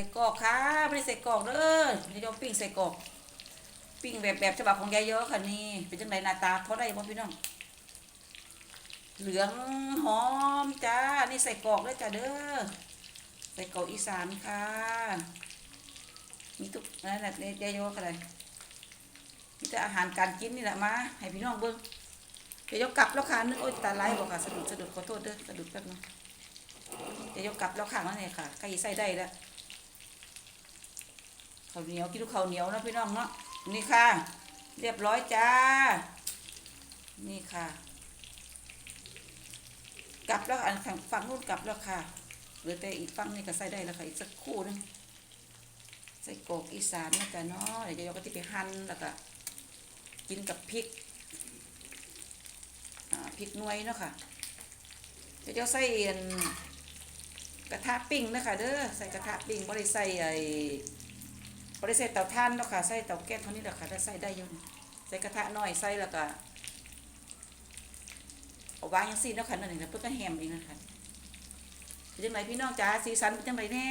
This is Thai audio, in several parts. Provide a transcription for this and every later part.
ใส่กอกค่ะไม่ได้ใส่กอกเด้อไม่ได้ยอมปิ้งใส่กอก ปิ้งแบบแบบฉบับของยายเยอะค่ะนี่ เป็นจังไดหน้าตาเท่าไรบ่พี่น้อง เหลืองหอมจ้า นี่ใส่กอกด้วยจ้าเด้อ ใส่กอกอีสานค่ะ มีทุกนั่นแหละยายเยอะค่ะเลยมีแต่อาหารการกินนี่แหละมา ให้พี่น้องเบิ่งยายยอกลับแล้วค่ะนึกโอ๊ยตาไหลบอกค่ะสะดุดสะดุดขอโทษเด้อสะดุดแป๊บนึงยายยอกลับแล้วค่ะนั่นเองค่ะใกล้ใส่ได้แล้ว ข้าวเหนียวกินข้าวเหนียวนะพี่น้องเนาะนี่ค่ะ เรียบร้อยจ้า นี่ค่ะ กลับแล้วอันฝั่งฝั่งนู้นกลับแล้วค่ะเหลือแต่อีกฝั่งนี่ก็ใส่ได้แล้วค่ะอีกสักคู่นึงใส่กรอกอีสานนะจ๊ะเนาะเดี๋ยวเราก็จะไปหั่นแล้วก็กินกับพริกพริกหน่วยเนาะค่ะเดี๋ยวจะใส่อันกระทะปิ้งนะคะเด้อใส่กระทะปิ้งบ่ได้ใส่ไอ้ บริใส่เตาถ่านเนาะค่ะใส่เตาแก๊สเท่านี้แหละค่ะถ้าใส่ได้อยู่ใส่กระทะน้อยใส่แล้วก็เอาวางยังซี่เนาะค่ะนั่นเองนะเพื่อก็แฮมเองนะคะเป็นจังไรพี่น้องจ๋าสีสันเป็นจังไรแน่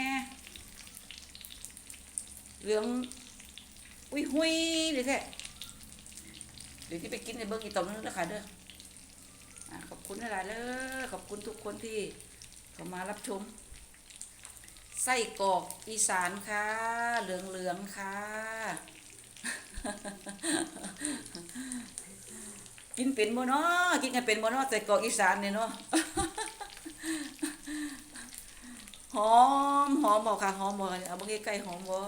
เหลืองอุ้ยหุยเลยแท้เดี๋ยวที่ไปกินในเบิ้งอีตอมนึงนะคะเด้อขอบคุณหลายๆเลยขอบคุณทุกคนที่เข้ามารับชม ไส้กรอกอีสานค่ะเหลืองเหลืองๆค่ะ กินเป็นบ่เนาะกินกันเป็นบ่เนาะไส้กรอกอีสานเนี่ยเนาะหอมหอมบอกค่ะหอมบอกเอาเบิ่งใกล้หอมบ่